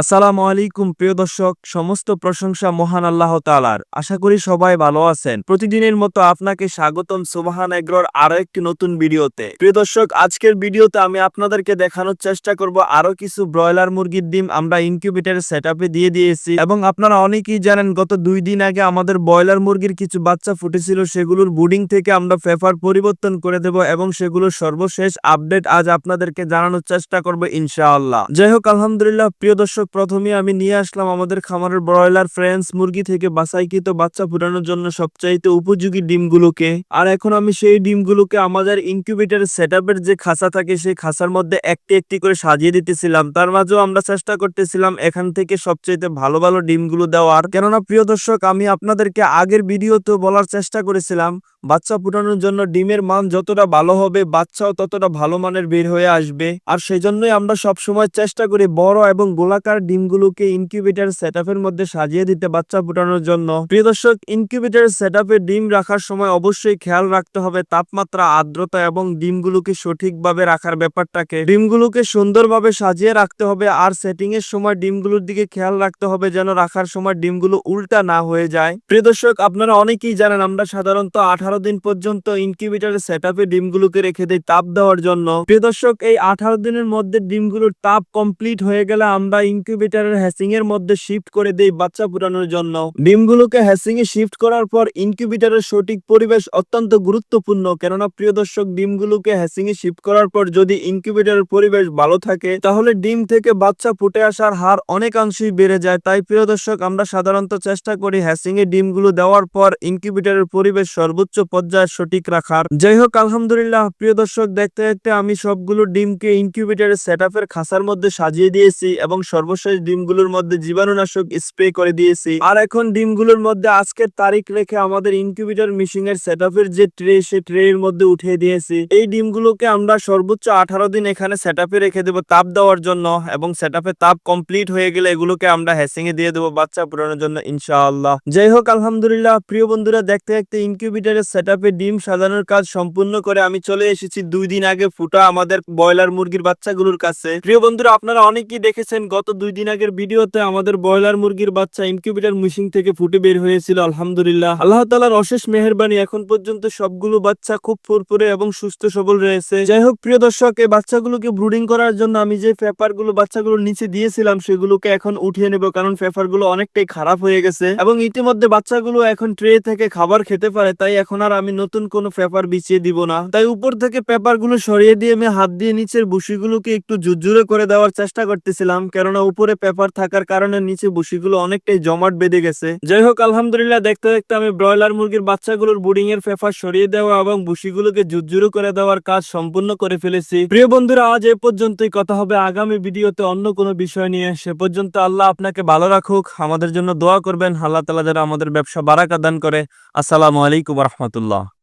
আসসালামু আলাইকুম, প্রিয় দর্শক। সমস্ত প্রশংসা মহান আল্লাহ তালার আশা করি সবাই ভালো আছেন। প্রতিদিনের মতো আপনাকে স্বাগতম সুবাহান এগ্রোর আরও একটি নতুন ভিডিওতে। প্রিয় দর্শক, আজকের ভিডিওতে আমি আপনাদেরকে দেখানোর চেষ্টা করব আরও কিছু ব্রয়লার মুরগির ডিম আমরা ইনকিউবেটরের সেট দিয়ে দিয়েছি। এবং আপনারা অনেকেই জানেন, গত দুই দিন আগে আমাদের ব্রয়লার মুরগির কিছু বাচ্চা ফুটেছিল, সেগুলোর বুডিং থেকে আমরা পেপার পরিবর্তন করে দেব এবং সেগুলোর সর্বশেষ আপডেট আজ আপনাদেরকে জানানোর চেষ্টা করব ইনশাআল্লাহ। যাই হোক, আলহামদুলিল্লাহ, প্রিয় দর্শক প্রথমে আমি নিয়ে আসলাম আমাদের খামারের ব্রয়লার, ফ্রেন্স, মুরগি থেকে বাছাইকৃত বাচ্চা ফুটানোর জন্য সবচাইতে উপযোগী ডিমগুলোকে। আর এখন আমি সেই ডিমগুলোকে আমাদের ইনকিউবেটর সেটআপের যে খাঁচা থাকে সেই খাঁচার মধ্যে একটি একটি করে সাজিয়ে দিতেছিলাম। তার মাঝেও আমরা চেষ্টা করতেছিলাম এখান থেকে সবচাইতে ভালো ভালো ডিমগুলো দেওয়ার। কেননা প্রিয় দর্শক, আমি আপনাদেরকে আগের ভিডিওতেও বলার চেষ্টা করেছিলাম, বাচ্চা ফুটানোর জন্য ডিমের মান যতটা ভালো হবে, বাচ্চাও ততটা ভালো মানের বের হয়ে আসবে। আর সেই জন্যই আমরা সবসময় চেষ্টা করি বড় এবং গোলাকার ডিমগুলোকে ইনকিউবেটর সেটআপের মধ্যে সাজিয়ে দিতে বাচ্চা ফুটানোর জন্য। প্রিয় দর্শক, ইনকিউবেটর সেটআপে ডিম রাখার সময় অবশ্যই খেয়াল রাখতে হবে তাপমাত্রা, আর্দ্রতা এবং ডিমগুলোকে সঠিকভাবে রাখার ব্যাপারটাকে। ডিমগুলোকে সুন্দরভাবে সাজিয়ে রাখতে হবে আর সেটিং এর সময় ডিমগুলোর দিকে খেয়াল রাখতে হবে যেন রাখার সময় ডিমগুলো উল্টা না হয়ে যায়। প্রিয় দর্শক, আপনারা অনেকেই জানেন আমরা সাধারণত আঠারো দিন পর্যন্ত ইনকিউবেটরের সেট আপে ডিমগুলোকে রেখে দেই তাপ দেওয়ার জন্য। প্রিয় দর্শক, এই আঠারো দিনের মধ্যে ডিমগুলোর তাপ কমপ্লিট হয়ে গেলে আমরা ইনকিউবেটরের হ্যাসিং এর মধ্যে শিফট করে দেই বাচ্চা ফুটানোর জন্য। ডিমগুলোকে হ্যাসিং এ শিফট করার পর ইনকিউবেটরের সঠিক পরিবেশ অত্যন্ত গুরুত্বপূর্ণ। কেননা, প্রিয় দর্শক ডিমগুলোকে হ্যাসিং এ শিফট করার পর যদি ইনকিউবেটরের পরিবেশ ভালো থাকে, তাহলে ডিম থেকে বাচ্চা ফুটে আসার হার অনেকাংশেই বেড়ে যায়। তাই, প্রিয় দর্শক, আমরা সাধারণত চেষ্টা করি হ্যাসিং এ ডিমগুলো দেওয়ার পর ইনকিউবেটরের পরিবেশ সর্বোচ্চ পর্যায়ে সঠিক রাখার। যাই হোক, আলহামদুলিল্লাহ, প্রিয় দর্শক, দেখতে দেখতে আমি সবগুলো ডিমকে ইনকিউবেটরের সেট আপের খাঁচার মধ্যে সাজিয়ে দিয়েছি এবং সর্বশেষ ডিমগুলোর মধ্যে জীবাণুনাশক স্প্রে করে দিয়েছি। আর এখন ডিমগুলোর মধ্যে আজকের তারিখ রেখে আমাদের ইনকিউবেটর মিশিং এর সেট যে ট্রে, সে ট্রে এর মধ্যে উঠিয়ে দিয়েছি। এই ডিমগুলোকে আমরা সর্বোচ্চ আঠারো দিন এখানে সেট রেখে দেবো তাপ দেওয়ার জন্য এবং সেট তাপ কমপ্লিট হয়ে গেলে এগুলোকে আমরা হ্যাসিং এ দিয়ে দেবো বাচ্চা পুরানোর জন্য, ইনশাআল্লাহ। যাই হোক, আলহামদুলিল্লাহ, প্রিয় বন্ধুরা, দেখতে দেখতে ইনকিউবেটরের সেট ডিম সাজানোর কাজ সম্পূর্ণ করে আমি চলে এসেছি দুই দিন আগে ফুটা আমাদের ব্রয়লার মুরগির বাচ্চাগুলোর কাছে। প্রিয় বন্ধুরা, আপনারা অনেকেই দেখেছেন গত দুই দিন আগের ভিডিওতে আমাদের ব্রয়লার মুরগির বাচ্চা ইনকিউবেটর মেশিন থেকে ফুটে বের হয়েছিল, আলহামদুলিল্লাহ। আল্লাহ তালার অশেষ মেহেরবানি এখন পর্যন্ত সবগুলো বাচ্চা খুব ফুরফুরে এবং সুস্থ সবল রয়েছে। যাই হোক, প্রিয় দর্শক, এই বাচ্চাগুলোকে ব্রুডিং করার জন্য আমি যে পেপারগুলো বাচ্চাগুলোর নিচে দিয়েছিলাম সেগুলোকে এখন উঠিয়ে নেব, কারণ পেপারগুলো অনেকটাই খারাপ হয়ে গেছে। এবং ইতিমধ্যে বাচ্চাগুলো এখন ট্রে থেকে খাবার খেতে পারে, তাই এখন আর আমি নতুন কোনো পেপার বিছিয়ে দিব না। তাই উপর থেকে পেপারগুলো সরিয়ে দিয়ে আমি হাত দিয়ে নিচের বুশিগুলোকে একটু জুরজুরে করে দেওয়ার চেষ্টা করতেছিলাম, কেননা উপরে পেপার থাকার কারণে নিচে বুশিগুলো অনেকটাই জমাট বেঁধে গেছে। যাই হোক আলহামদুলিল্লাহ, দেখতে দেখতে আমি ব্রয়লার মুরগির বাচ্চাগুলোর বুডিং এর পেপার সরিয়ে দেওয়া এবং বুশিগুলোকে জুরজুরু করে দেওয়ার কাজ সম্পূর্ণ করে ফেলেছি। প্রিয় বন্ধুরা, আজ এ পর্যন্তই। কথা হবে আগামী ভিডিওতে অন্য কোনো বিষয় নিয়ে। সে পর্যন্ত আল্লাহ আপনাকে ভালো রাখুক, আমাদের জন্য দোয়া করবেন। আল্লাহ তালা যারা আমাদের ব্যবসা বারাকা দান করে। আসসালামু আলাইকুম রহমতুল্লাহ।